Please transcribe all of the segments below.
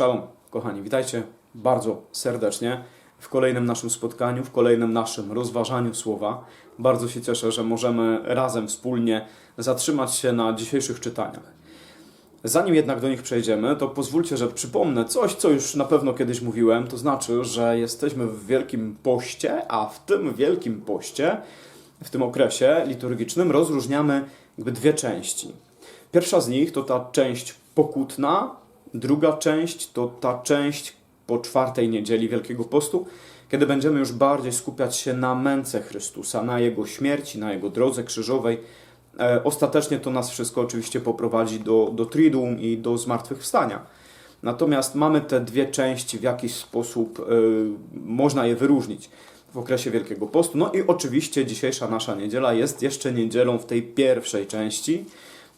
Szalom, kochani, witajcie bardzo serdecznie w kolejnym naszym spotkaniu, w kolejnym naszym rozważaniu słowa. Bardzo się cieszę, że możemy razem, wspólnie zatrzymać się na dzisiejszych czytaniach. Zanim jednak do nich przejdziemy, to pozwólcie, że przypomnę coś, co już na pewno kiedyś mówiłem, to znaczy, że jesteśmy w Wielkim Poście, a w tym Wielkim Poście, w tym okresie liturgicznym rozróżniamy jakby dwie części. Pierwsza z nich to ta część pokutna, druga część to ta część po czwartej niedzieli Wielkiego Postu, kiedy będziemy już bardziej skupiać się na męce Chrystusa, na Jego śmierci, na Jego drodze krzyżowej. E, Ostatecznie to nas wszystko oczywiście poprowadzi do, do Triduum i do zmartwychwstania. Natomiast mamy te dwie części, w jakiś sposób e, można je wyróżnić w okresie Wielkiego Postu. No i oczywiście dzisiejsza nasza niedziela jest jeszcze niedzielą w tej pierwszej części,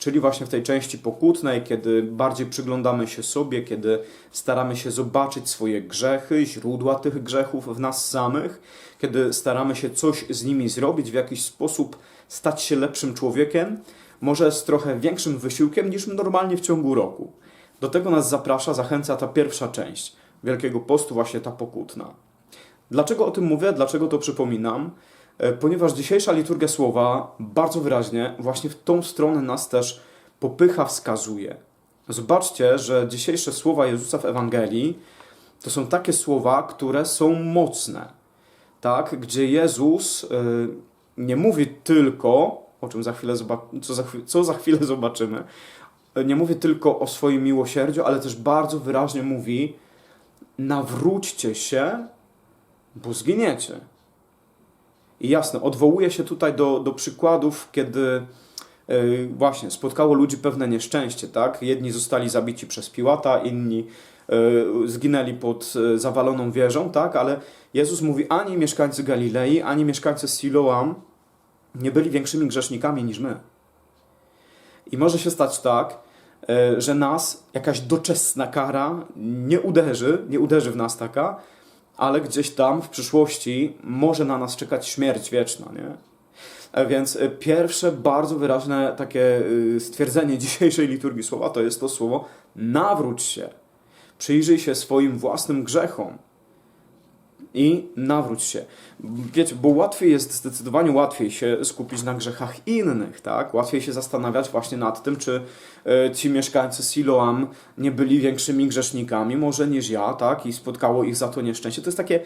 czyli właśnie w tej części pokutnej, kiedy bardziej przyglądamy się sobie, kiedy staramy się zobaczyć swoje grzechy, źródła tych grzechów w nas samych, kiedy staramy się coś z nimi zrobić, w jakiś sposób stać się lepszym człowiekiem, może z trochę większym wysiłkiem niż normalnie w ciągu roku. Do tego nas zaprasza, zachęca ta pierwsza część Wielkiego Postu, właśnie ta pokutna. Dlaczego o tym mówię? Dlaczego to przypominam? E, Ponieważ dzisiejsza liturgia słowa bardzo wyraźnie właśnie w tą stronę nas też popycha, wskazuje. Zobaczcie, że dzisiejsze słowa Jezusa w Ewangelii to są takie słowa, które są mocne. Tak? Gdzie Jezus y, nie mówi tylko, o czym za chwilę co, za co za chwilę zobaczymy, y, nie mówi tylko o swoim miłosierdziu, ale też bardzo wyraźnie mówi: nawróćcie się, bo zginiecie. I jasne, odwołuje się tutaj do, do przykładów, kiedy yy, właśnie spotkało ludzi pewne nieszczęście, tak? Jedni zostali zabici przez Piłata, inni yy, zginęli pod yy, zawaloną wieżą, tak? Ale Jezus mówi, ani mieszkańcy Galilei, ani mieszkańcy Siloam nie byli większymi grzesznikami niż my. I może się stać tak, że nas jakaś doczesna kara nie uderzy, nie uderzy w nas taka, ale gdzieś tam w przyszłości może na nas czekać śmierć wieczna, nie? E, Więc e, pierwsze bardzo wyraźne takie y, stwierdzenie dzisiejszej liturgii słowa to jest to słowo nawróć się. Przyjrzyj się swoim własnym grzechom i nawróć się. Wiecie, bo łatwiej jest, zdecydowanie łatwiej się skupić na grzechach innych, tak? Łatwiej się zastanawiać właśnie nad tym, czy e, ci mieszkańcy Siloam nie byli większymi grzesznikami, może niż ja, tak? I spotkało ich za to nieszczęście. To jest takie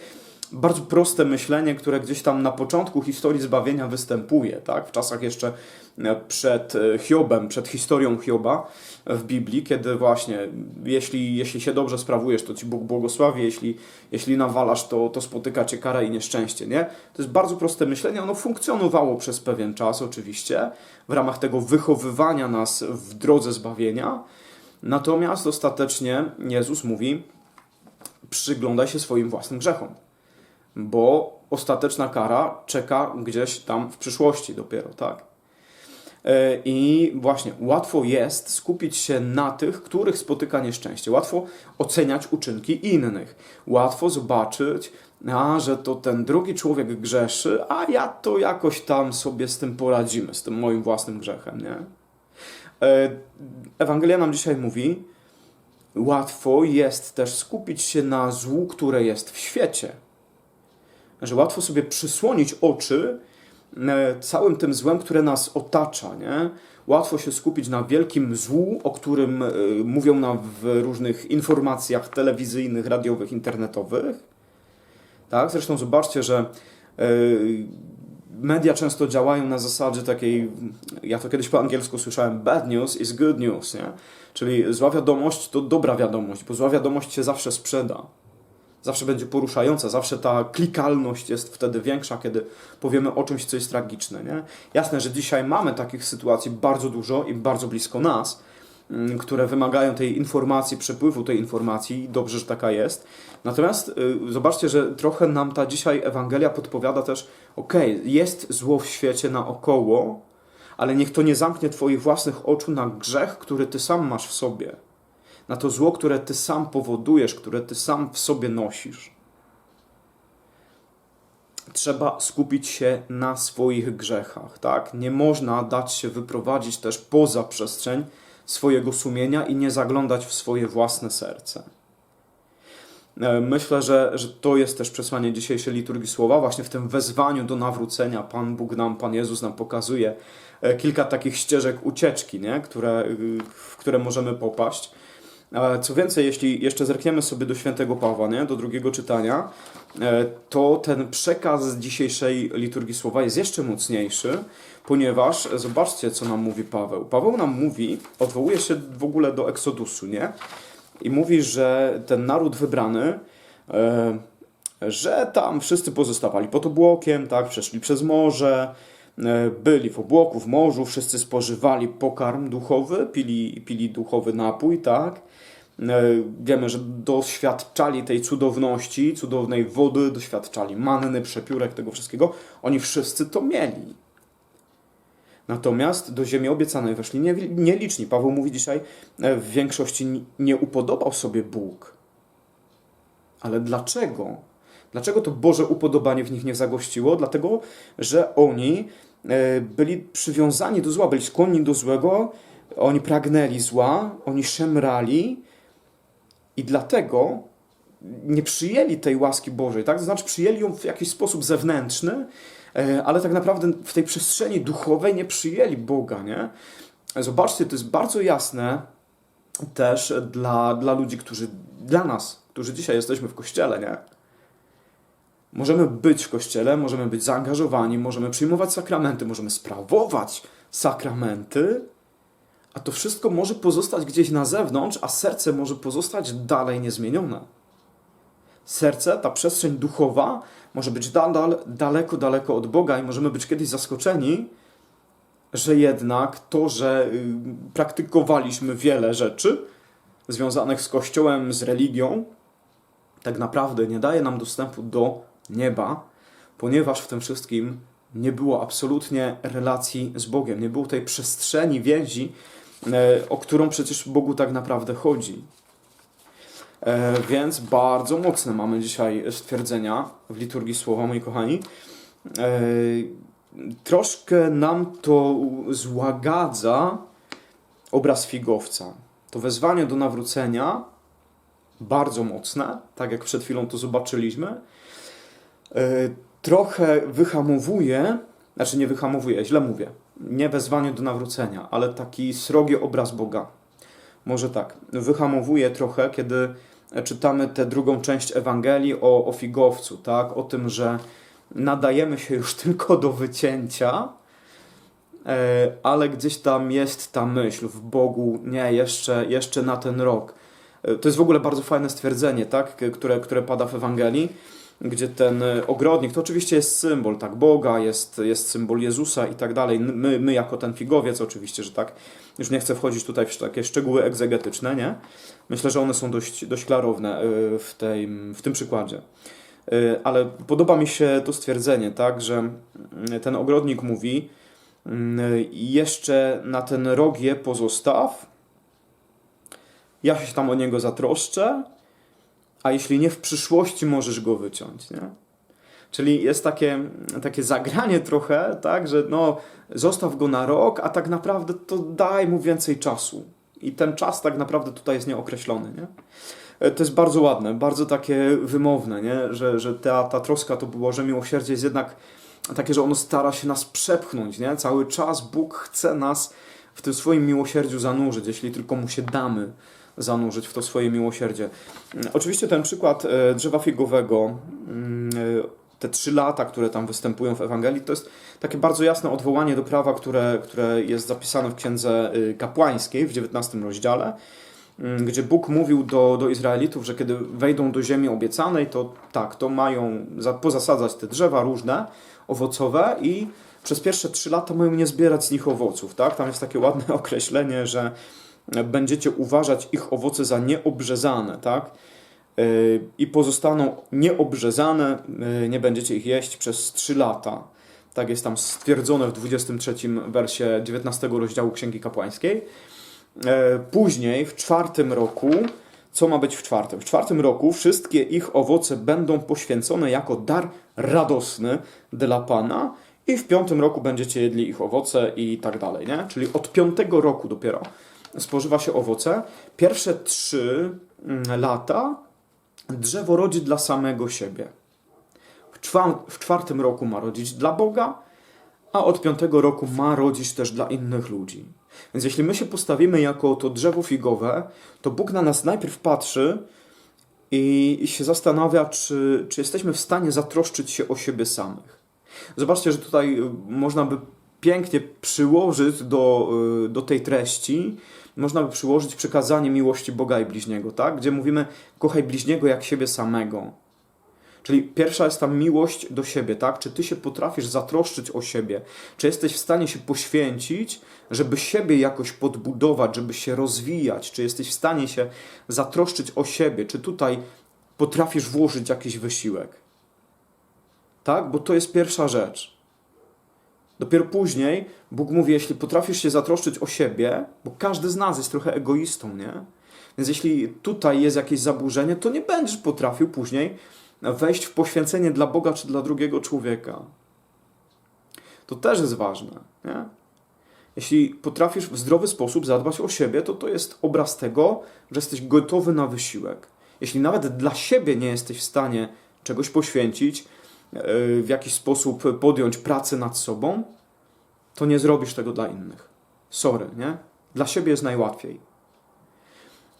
bardzo proste myślenie, które gdzieś tam na początku historii zbawienia występuje, tak? W czasach jeszcze e, przed e, Hiobem, przed historią Hioba w Biblii, kiedy właśnie jeśli, jeśli się dobrze sprawujesz, to ci Bóg błogosławi, jeśli, jeśli nawalasz, to, to spotyka cię kara i nieszczęście, nie? To jest bardzo proste myślenie, ono funkcjonowało przez pewien czas oczywiście, w ramach tego wychowywania nas w drodze zbawienia, natomiast ostatecznie Jezus mówi, przyglądaj się swoim własnym grzechom bo ostateczna kara czeka gdzieś tam w przyszłości dopiero, tak? E, I właśnie łatwo jest skupić się na tych, których spotyka nieszczęście. Łatwo oceniać uczynki innych. Łatwo zobaczyć, a, że to ten drugi człowiek grzeszy, a ja to jakoś tam sobie z tym poradzimy, z tym moim własnym grzechem, nie? E, Ewangelia nam dzisiaj mówi, łatwo jest też skupić się na złu, które jest w świecie że łatwo sobie przysłonić oczy e, całym tym złem, które nas otacza, nie? Łatwo się skupić na wielkim złu, o którym e, mówią nam w różnych informacjach telewizyjnych, radiowych, internetowych. Tak? Zresztą zobaczcie, że Yy, Media często działają na zasadzie takiej, ja to kiedyś po angielsku słyszałem, bad news is good news, nie? Czyli zła wiadomość to dobra wiadomość, bo zła wiadomość się zawsze sprzeda. Zawsze będzie poruszająca, zawsze ta klikalność jest wtedy większa, kiedy powiemy o czymś, co jest tragiczne. Nie? Jasne, że dzisiaj mamy takich sytuacji bardzo dużo i bardzo blisko nas, mm, które wymagają tej informacji, przepływu tej informacji, dobrze, że taka jest. Natomiast y, zobaczcie, że trochę nam ta dzisiaj Ewangelia podpowiada też, okej, jest zło w świecie naokoło, ale niech to nie zamknie Twoich własnych oczu na grzech, który Ty sam masz w sobie na to zło, które ty sam powodujesz, które ty sam w sobie nosisz. Trzeba skupić się na swoich grzechach, tak? Nie można dać się wyprowadzić też poza przestrzeń swojego sumienia i nie zaglądać w swoje własne serce. E, Myślę, że, że to jest też przesłanie dzisiejszej liturgii słowa. Właśnie w tym wezwaniu do nawrócenia Pan Bóg nam, Pan Jezus nam pokazuje e, kilka takich ścieżek ucieczki, nie? Które, w które możemy popaść. Co więcej, jeśli jeszcze zerkniemy sobie do świętego Pawła, nie? do drugiego czytania, e, to ten przekaz dzisiejszej liturgii słowa jest jeszcze mocniejszy, ponieważ e, zobaczcie, co nam mówi Paweł. Paweł nam mówi, odwołuje się w ogóle do Eksodusu, nie? I mówi, że ten naród wybrany, e, że tam wszyscy pozostawali pod obłokiem, tak, przeszli przez morze, byli w obłoku, w morzu, wszyscy spożywali pokarm duchowy, pili, pili duchowy napój, tak. E, Wiemy, że doświadczali tej cudowności, cudownej wody, doświadczali manny, przepiórek, tego wszystkiego. Oni wszyscy to mieli. Natomiast do ziemi obiecanej weszli nie- nieliczni. Paweł mówi dzisiaj, e, w większości ni- nie upodobał sobie Bóg. Ale dlaczego? Dlaczego to Boże upodobanie w nich nie zagościło? Dlatego, że oni e, byli przywiązani do zła, byli skłonni do złego, oni pragnęli zła, oni szemrali i dlatego nie przyjęli tej łaski Bożej, tak? To znaczy przyjęli ją w jakiś sposób zewnętrzny, e, ale tak naprawdę w tej przestrzeni duchowej nie przyjęli Boga, nie? Zobaczcie, to jest bardzo jasne też dla, dla ludzi, którzy, dla nas, którzy dzisiaj jesteśmy w Kościele, nie? Możemy być w Kościele, możemy być zaangażowani, możemy przyjmować sakramenty, możemy sprawować sakramenty, a to wszystko może pozostać gdzieś na zewnątrz, a serce może pozostać dalej niezmienione. Serce, ta przestrzeń duchowa, może być nadal daleko, daleko od Boga i możemy być kiedyś zaskoczeni, że jednak to, że y, praktykowaliśmy wiele rzeczy związanych z Kościołem, z religią, tak naprawdę nie daje nam dostępu do nieba, ponieważ w tym wszystkim nie było absolutnie relacji z Bogiem, nie było tej przestrzeni więzi, e, o którą przecież Bogu tak naprawdę chodzi. E, Więc bardzo mocne mamy dzisiaj stwierdzenia w liturgii słowa, moi kochani. E, Troszkę nam to złagadza obraz figowca. To wezwanie do nawrócenia bardzo mocne, tak jak przed chwilą to zobaczyliśmy. E, Trochę wyhamowuje, znaczy nie wyhamowuje, źle mówię, nie wezwanie do nawrócenia, ale taki srogi obraz Boga. Może tak, wyhamowuje trochę, kiedy czytamy tę drugą część Ewangelii o, o figowcu, tak? O tym, że nadajemy się już tylko do wycięcia, e, ale gdzieś tam jest ta myśl w Bogu, nie, jeszcze, jeszcze na ten rok. E, To jest w ogóle bardzo fajne stwierdzenie, tak? Które, które pada w Ewangelii, gdzie ten e, ogrodnik, to oczywiście jest symbol tak Boga, jest, jest symbol Jezusa i tak dalej. My, my jako ten figowiec oczywiście, że tak. Już nie chcę wchodzić tutaj w takie szczegóły egzegetyczne, nie? Myślę, że one są dość, dość klarowne e, w, tej, w tym przykładzie. Y, Ale podoba mi się to stwierdzenie, tak, że mm, ten ogrodnik mówi: mm, Jeszcze na ten rok je pozostaw, ja się tam o niego zatroszczę, a jeśli nie w przyszłości możesz go wyciąć. Nie? Czyli jest takie, takie zagranie trochę, tak, że no, zostaw go na rok, a tak naprawdę to daj mu więcej czasu. I ten czas tak naprawdę tutaj jest nieokreślony. Nie? E, To jest bardzo ładne, bardzo takie wymowne, nie? Że, że ta, ta troska to było, że miłosierdzie jest jednak takie, że ono stara się nas przepchnąć. Nie? Cały czas Bóg chce nas w tym swoim miłosierdziu zanurzyć, jeśli tylko mu się damy zanurzyć w to swoje miłosierdzie. Mm, Oczywiście ten przykład e, drzewa figowego, mm, e, te trzy lata, które tam występują w Ewangelii, to jest takie bardzo jasne odwołanie do prawa, które, które jest zapisane w Księdze y, Kapłańskiej w 19 rozdziale, mm, gdzie Bóg mówił do, do Izraelitów, że kiedy wejdą do ziemi obiecanej, to tak, to mają za, pozasadzać te drzewa różne, owocowe i przez pierwsze trzy lata mają nie zbierać z nich owoców. Tak? Tam jest takie ładne określenie, że będziecie uważać ich owoce za nieobrzezane, tak? Yy, I pozostaną nieobrzezane, yy, nie będziecie ich jeść przez trzy lata. Tak jest tam stwierdzone w 23 wersie 19 rozdziału Księgi Kapłańskiej. Yy, Później, w czwartym roku, co ma być w czwartym? W czwartym roku wszystkie ich owoce będą poświęcone jako dar radosny dla Pana i w piątym roku będziecie jedli ich owoce i tak dalej, nie? Czyli od piątego roku dopiero spożywa się owoce. Pierwsze trzy mm, lata drzewo rodzi dla samego siebie. W, czwa- w czwartym roku ma rodzić dla Boga, a od piątego roku ma rodzić też dla innych ludzi. Więc jeśli my się postawimy jako to drzewo figowe, to Bóg na nas najpierw patrzy i, i się zastanawia, czy, czy jesteśmy w stanie zatroszczyć się o siebie samych. Zobaczcie, że tutaj y, można by pięknie przyłożyć do, y, do tej treści, można by przyłożyć przykazanie miłości Boga i bliźniego, tak? Gdzie mówimy, kochaj bliźniego jak siebie samego. Czyli pierwsza jest ta miłość do siebie, tak? Czy ty się potrafisz zatroszczyć o siebie? Czy jesteś w stanie się poświęcić, żeby siebie jakoś podbudować, żeby się rozwijać? Czy jesteś w stanie się zatroszczyć o siebie? Czy tutaj potrafisz włożyć jakiś wysiłek? Tak? Bo to jest pierwsza rzecz. Dopiero później Bóg mówi, jeśli potrafisz się zatroszczyć o siebie, bo każdy z nas jest trochę egoistą, nie? Więc jeśli tutaj jest jakieś zaburzenie, to nie będziesz potrafił później wejść w poświęcenie dla Boga czy dla drugiego człowieka. To też jest ważne, nie? Jeśli potrafisz w zdrowy sposób zadbać o siebie, to to jest obraz tego, że jesteś gotowy na wysiłek. Jeśli nawet dla siebie nie jesteś w stanie czegoś poświęcić, w jakiś sposób podjąć pracę nad sobą, to nie zrobisz tego dla innych. Sorry, nie? Dla siebie jest najłatwiej.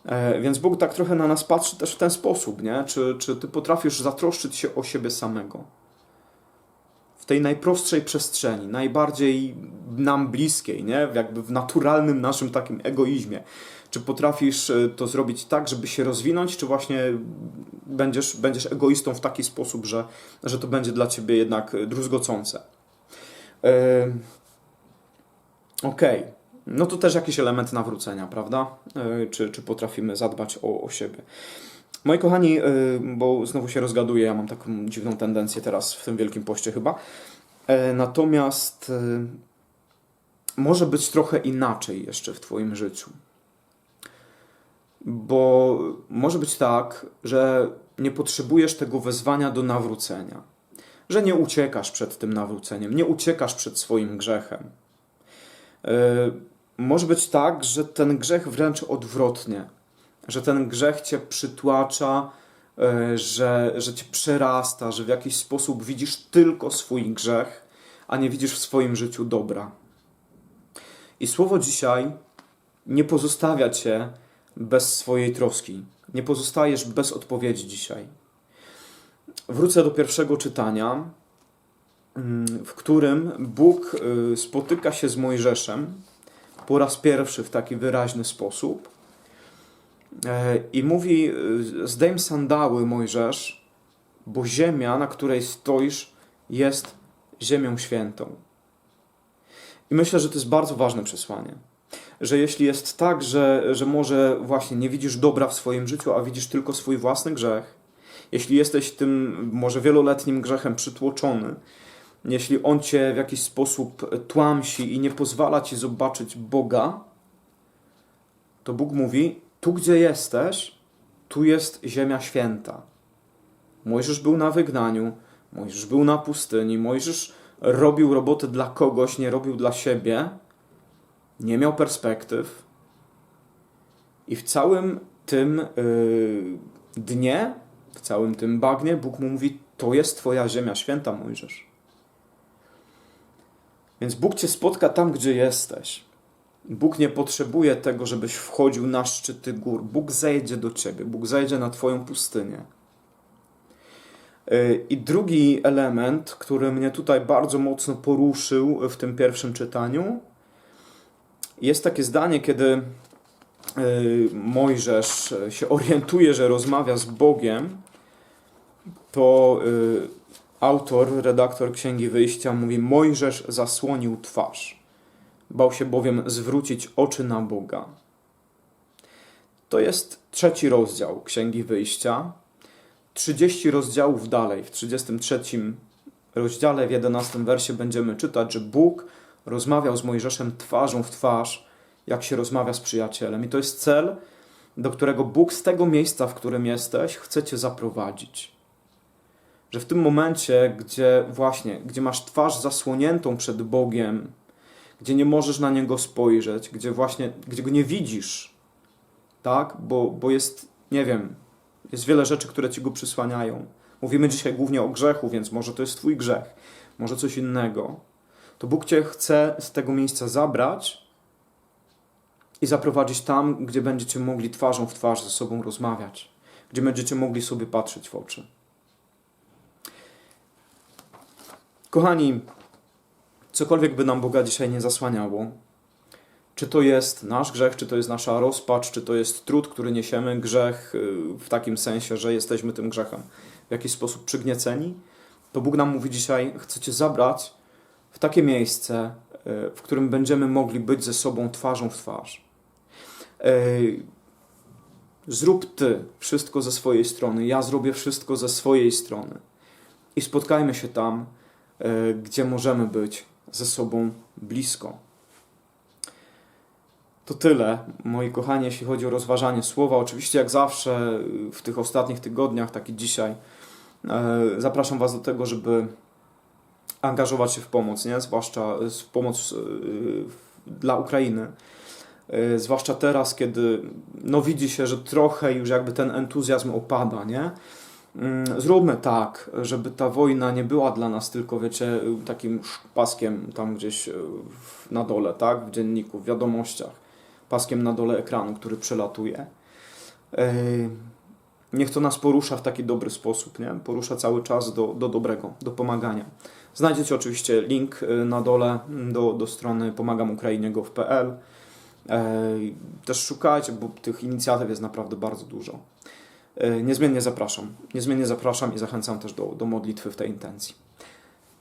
E, Więc Bóg tak trochę na nas patrzy też w ten sposób, nie? Czy, czy ty potrafisz zatroszczyć się o siebie samego? W tej najprostszej przestrzeni, najbardziej nam bliskiej, nie? Jakby w naturalnym naszym takim egoizmie. Czy potrafisz e, to zrobić tak, żeby się rozwinąć, czy właśnie będziesz, będziesz egoistą w taki sposób, że, że to będzie dla ciebie jednak druzgocące? Yy, Okej. Okay. No to też jakiś element nawrócenia, prawda? Yy, czy, czy potrafimy zadbać o, o siebie? Moi kochani, bo znowu się rozgaduję, ja mam taką dziwną tendencję teraz w tym Wielkim Poście chyba. Natomiast może być trochę inaczej jeszcze w Twoim życiu. Bo może być tak, że nie potrzebujesz tego wezwania do nawrócenia. Że nie uciekasz przed tym nawróceniem, nie uciekasz przed swoim grzechem. Yy, może być tak, że ten grzech wręcz odwrotnie, że ten grzech cię przytłacza, yy, że, że cię przerasta, że w jakiś sposób widzisz tylko swój grzech, a nie widzisz w swoim życiu dobra. I słowo dzisiaj nie pozostawia cię bez swojej troski. Nie pozostajesz bez odpowiedzi dzisiaj. Wrócę do pierwszego czytania, w którym Bóg y, spotyka się z Mojżeszem po raz pierwszy w taki wyraźny sposób e, i mówi: y, Zdejm sandały, Mojżesz, bo ziemia, na której stoisz, jest ziemią świętą. I myślę, że to jest bardzo ważne przesłanie że jeśli jest tak, że, że może właśnie nie widzisz dobra w swoim życiu, a widzisz tylko swój własny grzech, jeśli jesteś tym może wieloletnim grzechem przytłoczony, jeśli on cię w jakiś sposób tłamsi i nie pozwala ci zobaczyć Boga, to Bóg mówi: Tu, gdzie jesteś, tu jest ziemia święta. Mojżesz był na wygnaniu, Mojżesz był na pustyni, Mojżesz robił robotę dla kogoś, nie robił dla siebie nie miał perspektyw i w całym tym yy, dnie, w całym tym bagnie Bóg mu mówi, to jest twoja ziemia święta, Mojżesz. Więc Bóg cię spotka tam, gdzie jesteś. Bóg nie potrzebuje tego, żebyś wchodził na szczyty gór. Bóg zejdzie do ciebie, Bóg zejdzie na twoją pustynię. Y, I drugi element, który mnie tutaj bardzo mocno poruszył w tym pierwszym czytaniu, jest takie zdanie, kiedy y, Mojżesz się orientuje, że rozmawia z Bogiem, to y, autor, redaktor Księgi Wyjścia mówi: Mojżesz zasłonił twarz. Bał się bowiem zwrócić oczy na Boga. To jest trzeci rozdział Księgi Wyjścia. 30 rozdziałów dalej, w 33 rozdziale, w 11 wersie będziemy czytać, że Bóg rozmawiał z Mojżeszem twarzą w twarz, jak się rozmawia z przyjacielem. I to jest cel, do którego Bóg z tego miejsca, w którym jesteś, chce cię zaprowadzić. Że w tym momencie, gdzie właśnie, gdzie masz twarz zasłoniętą przed Bogiem, gdzie nie możesz na Niego spojrzeć, gdzie właśnie, gdzie Go nie widzisz, tak? Bo, bo jest, nie wiem, jest wiele rzeczy, które Ci Go przysłaniają. Mówimy dzisiaj głównie o grzechu, więc może to jest Twój grzech, może coś innego. To Bóg Cię chce z tego miejsca zabrać i zaprowadzić tam, gdzie będziecie mogli twarzą w twarz ze sobą rozmawiać, gdzie będziecie mogli sobie patrzeć w oczy. Kochani, cokolwiek by nam Boga dzisiaj nie zasłaniało, czy to jest nasz grzech, czy to jest nasza rozpacz, czy to jest trud, który niesiemy, grzech y, w takim sensie, że jesteśmy tym grzechem w jakiś sposób przygnieceni, to Bóg nam mówi dzisiaj: Chcę Cię zabrać w takie miejsce, y, w którym będziemy mogli być ze sobą twarzą w twarz. Zrób Ty wszystko ze swojej strony, ja zrobię wszystko ze swojej strony. I spotkajmy się tam, y, gdzie możemy być ze sobą blisko. To tyle, moi kochani, jeśli chodzi o rozważanie słowa. Oczywiście, jak zawsze, w tych ostatnich tygodniach, tak i dzisiaj, e, zapraszam Was do tego, żeby angażować się w pomoc, nie? zwłaszcza w pomoc e, dla Ukrainy. E, Zwłaszcza teraz, kiedy no, widzi się, że trochę już jakby ten entuzjazm opada, nie? Mm, Zróbmy tak, żeby ta wojna nie była dla nas tylko, wiecie, takim paskiem tam gdzieś na dole, tak? W dzienniku, w wiadomościach paskiem na dole ekranu, który przelatuje. Niech to nas porusza w taki dobry sposób, nie? Porusza cały czas do, do dobrego, do pomagania. Znajdziecie oczywiście link yy, na dole do, do strony pomagamukrainie.gov.pl. Yy, Też szukajcie, bo tych inicjatyw jest naprawdę bardzo dużo. Yy, Niezmiennie zapraszam. Niezmiennie zapraszam i zachęcam też do, do modlitwy w tej intencji.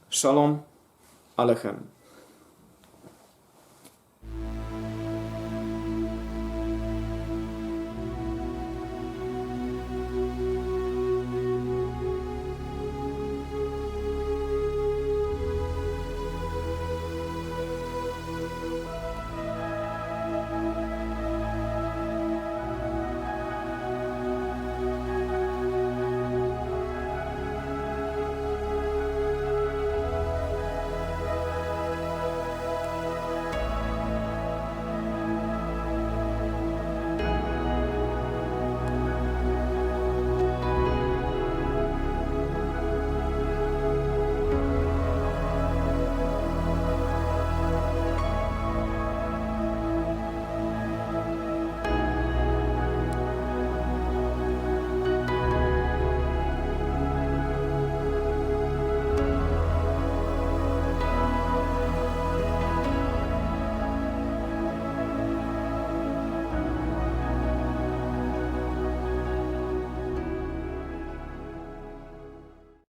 Shalom, Alechem.